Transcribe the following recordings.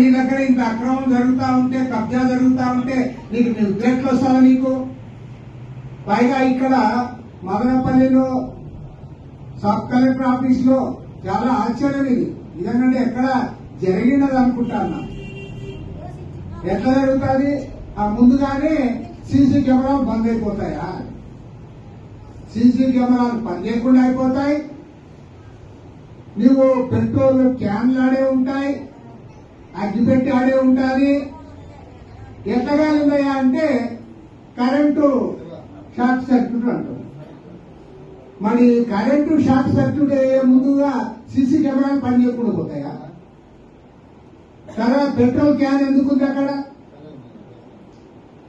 నీ దగ్గర ఇంత అక్రమం జరుగుతూ ఉంటే కబ్జా జరుగుతూ ఉంటే నీకు నిద్రెట్లు వస్తుందా నీకు? పైగా ఇక్కడ మదనపల్లిలో సబ్ కలెక్టర్ ఆఫీస్లో చాలా ఆశ్చర్యం ఇది. ఇదనంటే ఎక్కడ జరిగినది అనుకుంటాను ఎట్లా జరుగుతుంది? ఆ ముందుగానే సీసీ కెమెరాలు బంద్ అయిపోతాయా? సీసీ కెమెరాలు పని చేయకుండా అయిపోతాయి. నువ్వు పెట్రోల్ క్యాన్లు ఆడే ఉంటాయి. అగ్గిపెట్టి ఆడే ఉంటుంది. ఉన్నాయా అంటే కరెంటు షార్ట్ సర్క్యూట్ అంటారు. మరి కరెంటు షార్ట్ సర్క్యూట్ అయ్యే ముందుగా సిసి కెమెరాలు పని చేయకుండా పోతాయా? తర్వాత పెట్రోల్ క్యాన్ ఎందుకుంది అక్కడ?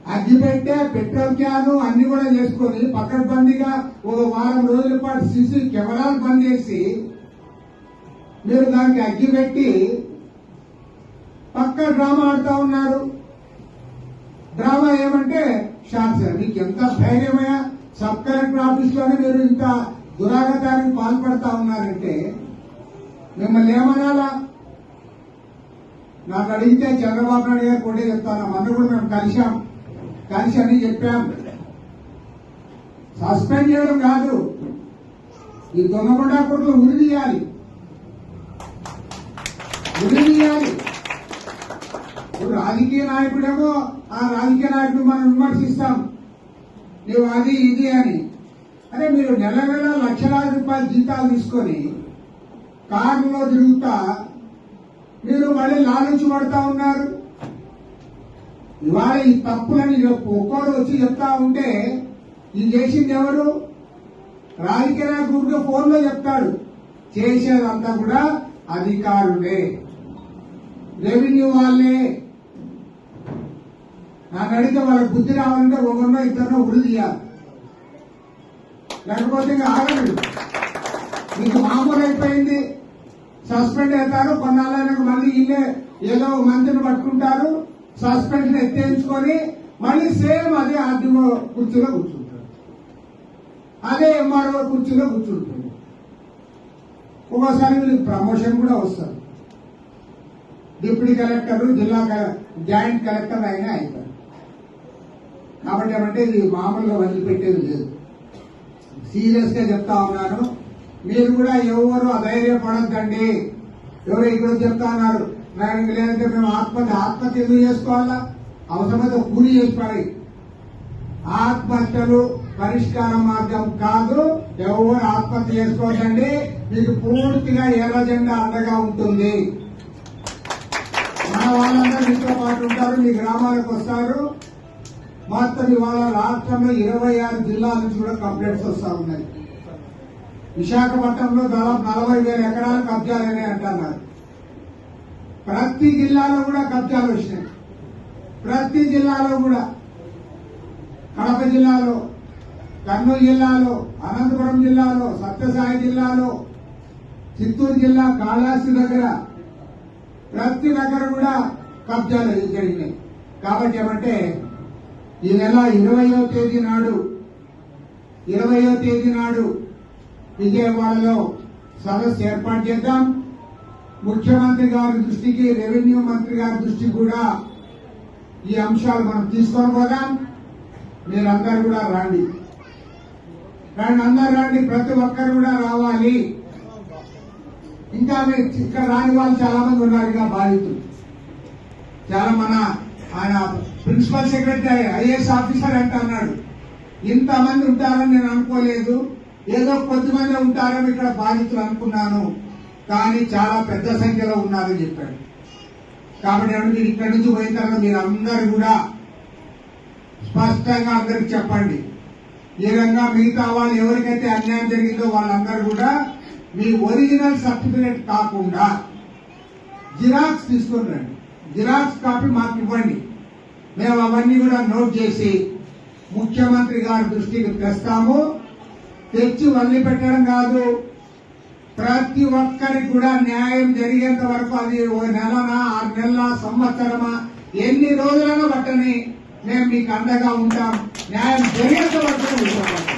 అగ్గి పెట్టే పెట్రోల్ క్యాన్ అన్ని కూడా చేసుకొని పక్కన బందీగా ఒక వారం రోజుల పాటు సిసి కెమెరాలు బంద్ చేసి మీరు దానికి అగ్గి పెట్టి పక్క డ్రామా ఆడుతా ఉన్నారు. డ్రామా ఏమంటే షార్ట్ సార్ మీకు ఎంత ధైర్యమయ్యా? సబ్ కలెక్టర్ ఆఫీస్లోనే మీరు ఇంత దురాగతానికి పాల్పడతా ఉన్నారంటే మిమ్మల్ని ఏమనాలా? నాకు అడిగితే చంద్రబాబు నాయుడు గారు కూడా చెప్తాను. మొన్న కూడా మేము కలిశాం. కలిసి అని చెప్పాం. సస్పెండ్ చేయడం కాదు. ఈ దొంగకుండా కొట్లు ఉరి తీయాలి. ఉరి తీయాలి. రాజకీయ నాయకుడేమో ఆ రాజకీయ నాయకుడు మనం విమర్శిస్తాం. నువ్వు అది ఇది అని. అరే మీరు నెల నెల లక్షలాది రూపాయల జీతాలు తీసుకొని కారులో తిరుగుతా మీరు మళ్ళీ లాలించి పడతా ఉన్నారు. ఇవాళ ఈ తప్పులని ఒక్కోడు వచ్చి చెప్తా ఉంటే ఇది చేసింది ఎవరు? రాజకీయ నాయకుడికి ఫోన్లో చెప్తాడు. చేసేదంతా కూడా అధికారులే. రెవెన్యూ వాళ్ళే. నాకు అడిగితే వాళ్ళకి బుద్ధి రావాలంటే ఒకరినో ఇద్దరినో ఉరి తీయాలి లేకపోతే ఇంకా ఆగలేదు. మీకు మామూలు అయిపోయింది. సస్పెండ్ అవుతారు. కొన్నాళ్ళకి మళ్ళీ ఇల్లే ఏదో ఒక మంత్రిని పట్టుకుంటారు. సస్పెన్షన్ ఎత్తేయించుకొని మళ్ళీ సేమ్ అదే ఆర్డీఓ కుర్చీలో కూర్చుంటారు. అదే ఎంఆర్ఓ కుర్చీలో కూర్చుంటుంది ఒక్కోసారి వీళ్ళకి ప్రమోషన్ కూడా వస్తారు డిప్యూటీ కలెక్టర్ జిల్లా జాయింట్ కలెక్టర్ అయినా అవుతారు కాబట్టి ఏమంటే ఇది మామూలుగా వదిలిపెట్టేది లేదు. సీరియస్గా చెప్తా ఉన్నాను. మీరు కూడా ఎవరు అధైర్యపడద్దండి. ఎవరు ఇక్కడ చెప్తా ఉన్నారు. నాకు లేదంటే మేము ఆత్మహత్య ఆత్మహత్య ఎందుకు చేసుకోవాలా? అవసరమైతే కూలి చేసుకోవాలి. ఆత్మహత్యలు పరిష్కార మార్గం కాదు. ఎవరు ఆత్మహత్య చేసుకోవద్దండి. మీకు పూర్తిగా ఎర్ర జెండా అండగా ఉంటుంది. మన వాళ్ళందరూ మీతో పాటు ఉంటారు. మీ గ్రామాలకు వస్తారు. మొత్తం ఇవాళ రాష్ట్రంలో ఇరవై ఆరు జిల్లాల నుంచి కూడా కంప్లైంట్స్ వస్తా ఉన్నాయి. విశాఖపట్నంలో దాదాపు నలభై వేల ఎకరాల కబ్జాలనే అంటున్నారు. ప్రతి జిల్లాలో కూడా కబ్జాలు వచ్చినాయి. ప్రతి జిల్లాలో కూడా. కడప జిల్లాలో కర్నూలు జిల్లాలో అనంతపురం జిల్లాలో సత్యసాయి జిల్లాలో చిత్తూరు జిల్లా కాళహస్తి దగ్గర ప్రతి దగ్గర కూడా కబ్జాలు జరిగినాయి. కాబట్టి ఏమంటే ఈ నెల ఇరవయో తేదీ నాడు ఇరవయో తేదీ నాడు విజయవాడలో సదస్సు ఏర్పాటు చేద్దాం. ముఖ్యమంత్రి గారి దృష్టికి రెవెన్యూ మంత్రి గారి దృష్టికి కూడా ఈ అంశాలు మనం తీసుకొని పోదాం. మీరందరూ కూడా రండి. రండి అందరు రండి ప్రతి ఒక్కరు కూడా రావాలి. ఇంకా మీరు ఇక్కడ రాని వాళ్ళు చాలా మంది ఉన్నారు ఇక బాధితులు. చాలా మన ఆయన ప్రిన్సిపల్ సెక్రటరీ ఐఏఎస్ ఆఫీసర్ అంట అన్నాడు. ఇంతమంది ఉంటారని నేను అనుకోలేదు. ఏదో కొద్దిమంది ఉంటారని ఇక్కడ బాధితులు అనుకున్నాను. కానీ చాలా పెద్ద సంఖ్యలో ఉన్నారని చెప్పాడు. కాబట్టి ఏమంటే మీరు ఇక్కడి నుంచి పోయిన తర్వాత మీరు అందరు కూడా స్పష్టంగా అందరికి చెప్పండి. ఈ విధంగా మిగతా వాళ్ళు ఎవరికైతే అన్యాయం జరిగిందో వాళ్ళందరూ కూడా మీ ఒరిజినల్ సర్టిఫికేట్ కాకుండా జిరాక్స్ తీసుకుని రండి. జిరాక్స్ కాపీ మాకు ఇవ్వండి. మేము అవన్నీ కూడా నోట్ చేసి ముఖ్యమంత్రి గారి దృష్టికి తెస్తాము. తెచ్చి వదిలిపెట్టడం కాదు. ప్రతి ఒక్కరికి కూడా న్యాయం జరిగేంత వరకు అది ఓ నెలనా ఆరు నెలల సంవత్సరమా ఎన్ని రోజులైనా పట్టని మేము మీకు అండగా ఉంటాం. న్యాయం జరిగేంత వరకు ఉంటాం.